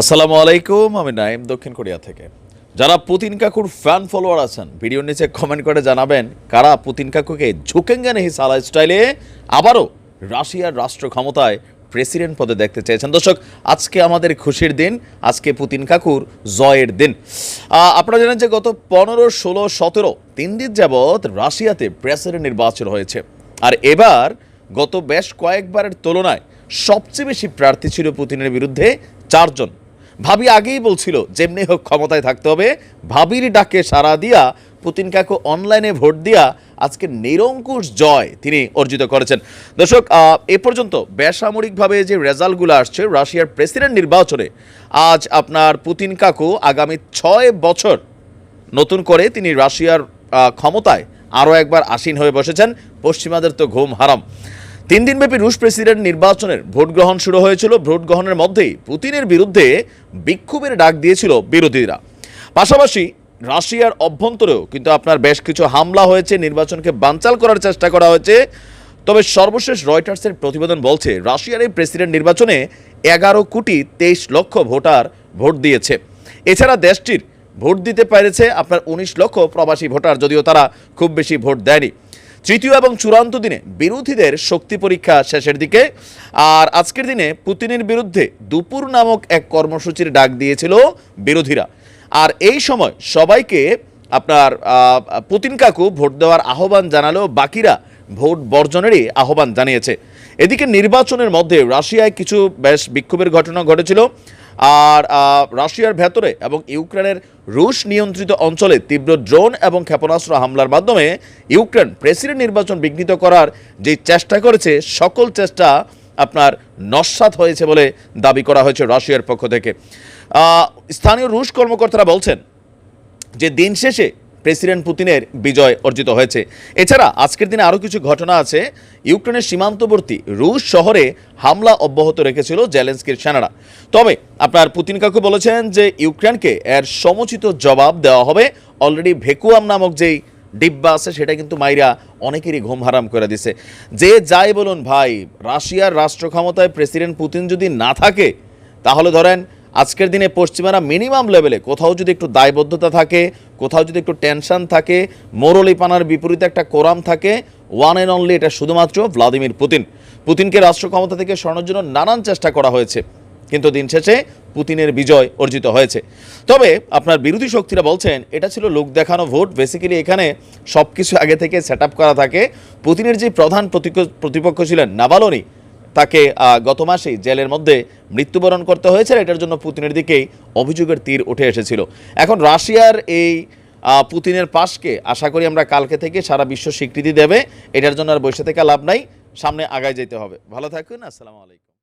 আসসালামু আলাইকুম, আমি নাইম দক্ষিণ কোরিয়া থেকে। যারা পুতিন কাকুর ফ্যান ফলোয়ার আছেন ভিডিওর নিচে কমেন্ট করে জানাবেন, কারা পুতিন কাকুকে ঝুঁকেঙ্গে নেহি সালা স্টাইলে আবারও রাশিয়ার রাষ্ট্র ক্ষমতায় প্রেসিডেন্ট পদে দেখতে চেয়েছেন। দর্শক, আজকে আমাদের খুশির দিন, আজকে পুতিন কাকুর জয়ের দিন। আপনারা জানেন যে গত পনেরো, ষোলো, সতেরো, তিন দিন যাবৎ রাশিয়াতে প্রেসিডেন্ট নির্বাচন হয়েছে। আর এবার গত বেশ কয়েকবারের তুলনায় সবচেয়ে বেশি প্রার্থী ছিল পুতিনের বিরুদ্ধে চারজন। ভাবি আগেই বলছিল, যেমনি হোক ক্ষমতায় থাকতে হবে। ভাবির ডাকে সাড়া দিয়া পুতিন কাকু অনলাইনে ভোট দিয়া আজকে নিরঙ্কুশ জয় তিনি অর্জিত করেছেন। দর্শক এ পর্যন্ত বেসামরিকভাবে যে রেজাল্টগুলো আসছে, রাশিয়ার প্রেসিডেন্ট নির্বাচনে, আজ আপনার পুতিন কাকু আগামী ছয় বছর নতুন করে তিনি রাশিয়ার ক্ষমতায় আরও একবার আসীন হয়ে বসেছেন। পশ্চিমাদের তো ঘুম হারাম। তিন দিনব্যাপী রুশ প্রেসিডেন্ট নির্বাচনের ভোট গ্রহণ শুরু হয়েছিল। ভোট গ্রহণের মধ্যেই পুতিনের বিরুদ্ধে বিক্ষোভের ডাক দিয়েছিল বিরোধীরা। পাশাপাশি রাশিয়ার অভ্যন্তরেও কিন্তু আপনার বেশ কিছু হামলা হয়েছে, নির্বাচনকে বানচাল করার চেষ্টা করা হয়েছে। তবে সর্বশেষ রয়টার্সের প্রতিবেদন বলছে, রাশিয়ার এই প্রেসিডেন্ট নির্বাচনে এগারো কোটি তেইশ লক্ষ ভোটার ভোট দিয়েছে। এছাড়া দেশটির ভোট দিতে পেরেছে আপনার উনিশ লক্ষ প্রবাসী ভোটার, যদিও তারা খুব বেশি ভোট দেয়নি। তৃতীয় এবং চূড়ান্ত দিনে বিরোধীদের শক্তি পরীক্ষা শেষের দিকে। আর আজকের দিনে পুতিনের বিরুদ্ধে দুপুর নামক এক কর্মসূচির ডাক দিয়েছিল বিরোধীরা। আর এই সময় সবাইকে আপনার পুতিন কাকু ভোট দেওয়ার আহ্বান জানালেও বাকিরা ভোট বর্জনেরই আহ্বান জানিয়েছে। এদিকে নির্বাচনের মধ্যে রাশিয়ায় কিছু বেশ বিক্ষোভের ঘটনা ঘটেছিল। আর রাশিয়ার ভেতরে এবং ইউক্রেনের রুশ নিয়ন্ত্রিত অঞ্চলে তীব্র ড্রোন এবং ক্ষেপণাস্ত্র হামলার মাধ্যমে ইউক্রেন প্রেসিডেন্ট নির্বাচন বিঘ্নিত করার যে চেষ্টা করেছে, সকল চেষ্টা আপনার নস্বাত হয়েছে বলে দাবি করা হয়েছে রাশিয়ার পক্ষ থেকে। স্থানীয় রুশ কর্মকর্তারা বলছেন যে দিন শেষে প্রেসিডেন্ট পুতিনের বিজয় অর্জিত হয়েছে। এছাড়া আজকের দিনে আরও কিছু ঘটনা আছে। ইউক্রেনের সীমান্তবর্তী রুশ শহরে হামলা অব্যাহত রেখেছিল জেলেন্সকির সেনারা। তবে আপনার পুতিন কাকু বলেছেন যে ইউক্রেনকে এর সমুচিত জবাব দেওয়া হবে। অলরেডি ভেকুয়াম নামক যেই ডিব্বা আছে, সেটা কিন্তু মাইরা অনেকেরই ঘুম হারাম করে দিছে। যে যাই বলুন ভাই, রাশিয়ার রাষ্ট্র ক্ষমতায় প্রেসিডেন্ট পুতিন যদি না থাকে, তাহলে ধরেন আজকের দিনে পশ্চিমারা মিনিমাম লেভেলে কোথাও যদি একটু দায়বদ্ধতা থাকে, কোথাও যদি একটু টেনশন থাকে, মোরলিপানার বিপরীতে একটা কোরাম থাকে ওয়ান অ্যান্ড অনলি এটা শুধুমাত্র ভ্লাদিমির পুতিন। পুতিনকে রাষ্ট্র ক্ষমতা থেকে সরানোর জন্য নানান চেষ্টা করা হয়েছে, কিন্তু দিন শেষে পুতিনের বিজয় অর্জিত হয়েছে। তবে আপনার বিরোধী শক্তিরা বলছেন, এটা ছিল লোক দেখানো ভোট। বেসিক্যালি এখানে সব কিছু আগে থেকে সেট করা থাকে। পুতিনের যে প্রধান প্রতিপক্ষ ছিলেন নাভালোনি তাকে গত মাসেই জেলের মধ্যে মৃত্যুবরণ করতে হয়েছে এটার জন্য পুতিনের দিকেই অভিযোগের তীর উঠে এসেছিল। এখন রাশিয়ার এই পুতিনের পাশকে আশা করি আমরা কালকে থেকে সারা বিশ্ব স্বীকৃতি দেবে। এটার জন্য আর বসে থেকে লাভ নাই। সামনে আগায় যেতে হবে। ভালো থাকুন, আসসালামু আলাইকুম।